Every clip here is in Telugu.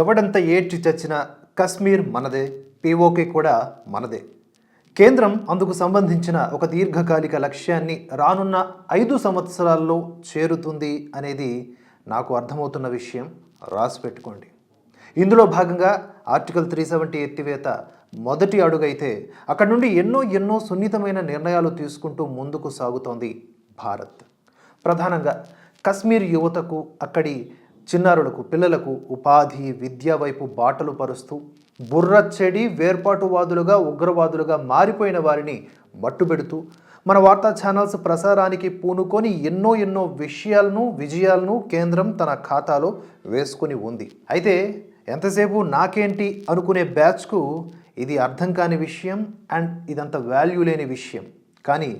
ఎవడంత ఏడ్చి చచ్చినా కశ్మీర్ మనదే పీఓకే కూడా మనదే. కేంద్రం అందుకు సంబంధించిన ఒక దీర్ఘకాలిక లక్ష్యాన్ని రానున్న ఐదు సంవత్సరాల్లో చేరుతుంది అనేది నాకు అర్థమవుతున్న విషయం రాసి పెట్టుకోండి. ఇందులో భాగంగా ఆర్టికల్ త్రీ సెవెంటీ ఎత్తివేత మొదటి అడుగైతే అక్కడ నుండి ఎన్నో ఎన్నో సున్నితమైన నిర్ణయాలు తీసుకుంటూ ముందుకు సాగుతోంది భారత్. ప్రధానంగా కశ్మీర్ యువతకు అక్కడి చిన్నారులకు పిల్లలకు ఉపాధి విద్య వైపు బాటలు పరుస్తూ బుర్ర చెడి వేర్పాటువాదులుగా ఉగ్రవాదులుగా మారిపోయిన వారిని మట్టుబెడుతూ మన వార్తా ఛానల్స్ ప్రసారానికి పూనుకొని ఎన్నో ఎన్నో విషయాలను విజయాలను కేంద్రం తన ఖాతాలో వేసుకొని ఉంది. అయితే ఎంతసేపు నాకేంటి అనుకునే బ్యాచ్కు ఇది అర్థం కాని విషయం అండ్ ఇదంత వాల్యూ లేని విషయం. కానీ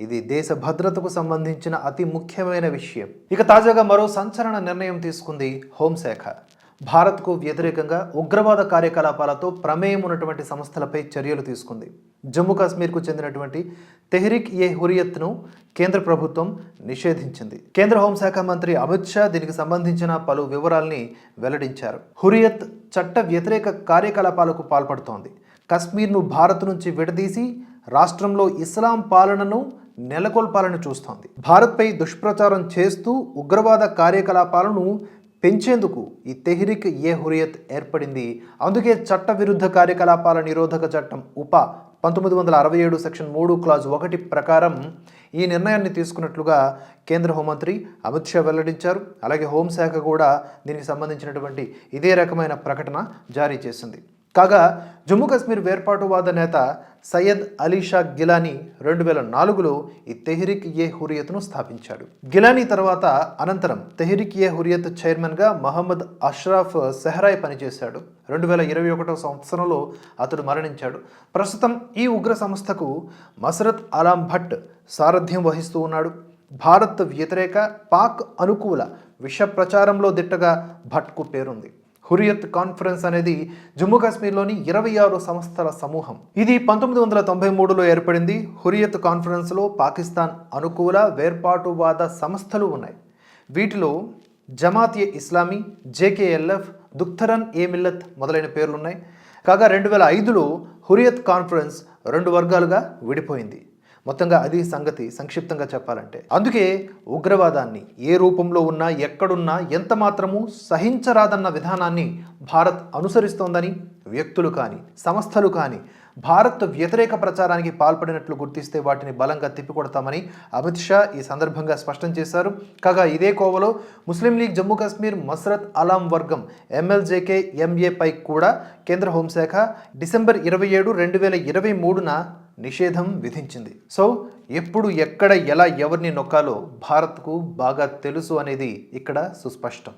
ఇది దేశ భద్రతకు సంబంధించిన అతి ముఖ్యమైన విషయం. ఇక తాజాగా మరో సంచలన నిర్ణయం తీసుకుంది హోంశాఖ భారత్కు వ్యతిరేకంగా ఉగ్రవాద కార్యకలాపాలతో ప్రమేయం ఉన్నటువంటి సంస్థలపై చర్యలు తీసుకుంది. జమ్మూ కాశ్మీర్కు చెందినటువంటి తెహ్రిక్ ఏ హురియత్ను కేంద్ర ప్రభుత్వం నిషేధించింది. కేంద్ర హోంశాఖ మంత్రి అమిత్ షా దీనికి సంబంధించిన పలు వివరాల్ని వెల్లడించారు. హురియత్ చట్ట వ్యతిరేక కార్యకలాపాలకు పాల్పడుతోంది. కశ్మీర్ను భారత్ నుంచి విడదీసి రాష్ట్రంలో ఇస్లాం పాలనను నెలకొల్పాలని చూస్తోంది. భారత్పై దుష్ప్రచారం చేస్తూ ఉగ్రవాద కార్యకలాపాలను పెంచేందుకు ఈ తెహ్రిక్ ఏ హురియత్ ఏర్పడింది. అందుకే చట్టవిరుద్ధ కార్యకలాపాల నిరోధక చట్టం ఉప పంతొమ్మిది వందల అరవై ఏడు సెక్షన్ మూడు క్లాజ్ ఒకటి ప్రకారం ఈ నిర్ణయాన్ని తీసుకున్నట్లుగా కేంద్ర హోంమంత్రి అమిత్ షా వెల్లడించారు. అలాగే హోంశాఖ కూడా దీనికి సంబంధించినటువంటి ఇదే రకమైన ప్రకటన జారీ చేసింది. కాగా జమ్మూ కాశ్మీర్ వేర్పాటువాద నేత సయ్యద్ అలీ షా గిలానీ రెండు వేల నాలుగులో ఈ తెహ్రిక్ ఏ హురియత్ను స్థాపించాడు. గిలానీ తర్వాత అనంతరం తెహ్రిక్ ఏ హురియత్ చైర్మన్గా మహమ్మద్ అష్రాఫ్ సెహరాయ్ పనిచేశాడు. రెండు వేల ఇరవై ఒకటో సంవత్సరంలో అతడు మరణించాడు. ప్రస్తుతం ఈ ఉగ్ర సంస్థకు మసరత్ అలాం భట్ సారథ్యం వహిస్తూ ఉన్నాడు. భారత్ వ్యతిరేక పాక్ అనుకూల విష ప్రచారంలో దిట్టగా భట్కు పేరుంది. హురియత్ కాన్ఫరెన్స్ అనేది జమ్మూ కాశ్మీర్లోని ఇరవై ఆరు సంస్థల సమూహం. ఇది పంతొమ్మిది వందల తొంభై మూడులో ఏర్పడింది. హురియత్ కాన్ఫరెన్స్లో పాకిస్తాన్ అనుకూల వేర్పాటువాద సంస్థలు ఉన్నాయి. వీటిలో జమాత్ ఏ ఇస్లామీ జేకేఎల్ఎఫ్ దుఖ్తరన్ ఏ మిల్లత్ మొదలైన పేర్లున్నాయి. కాగా రెండు వేల ఐదులో హురియత్ కాన్ఫరెన్స్ రెండు వర్గాలుగా విడిపోయింది. మొత్తంగా అది సంగతి సంక్షిప్తంగా చెప్పాలంటే. అందుకే ఉగ్రవాదాన్ని ఏ రూపంలో ఉన్నా ఎక్కడున్నా ఎంత మాత్రము సహించరాదన్న విధానాన్ని భారత్ అనుసరిస్తోందని వ్యక్తులు కానీ సంస్థలు కానీ భారత్ వ్యతిరేక ప్రచారానికి పాల్పడినట్లు గుర్తిస్తే వాటిని బలంగా తిప్పికొడతామని అమిత్ షా ఈ సందర్భంగా స్పష్టం చేశారు. కాగా ఇదే కోవలో ముస్లిం లీగ్ జమ్మూ కాశ్మీర్ మసరత్ అలాం వర్గం ఎమ్మెల్జేకే ఎంఏపై కూడా కేంద్ర హోంశాఖ డిసెంబర్ ఇరవై ఏడు రెండు వేల ఇరవై మూడున నిషేధం విధించింది. సో ఎప్పుడు ఎక్కడ ఎలా ఎవరిని నొక్కాలో భారత్కు బాగా తెలుసు అనేది ఇక్కడ సుస్పష్టం.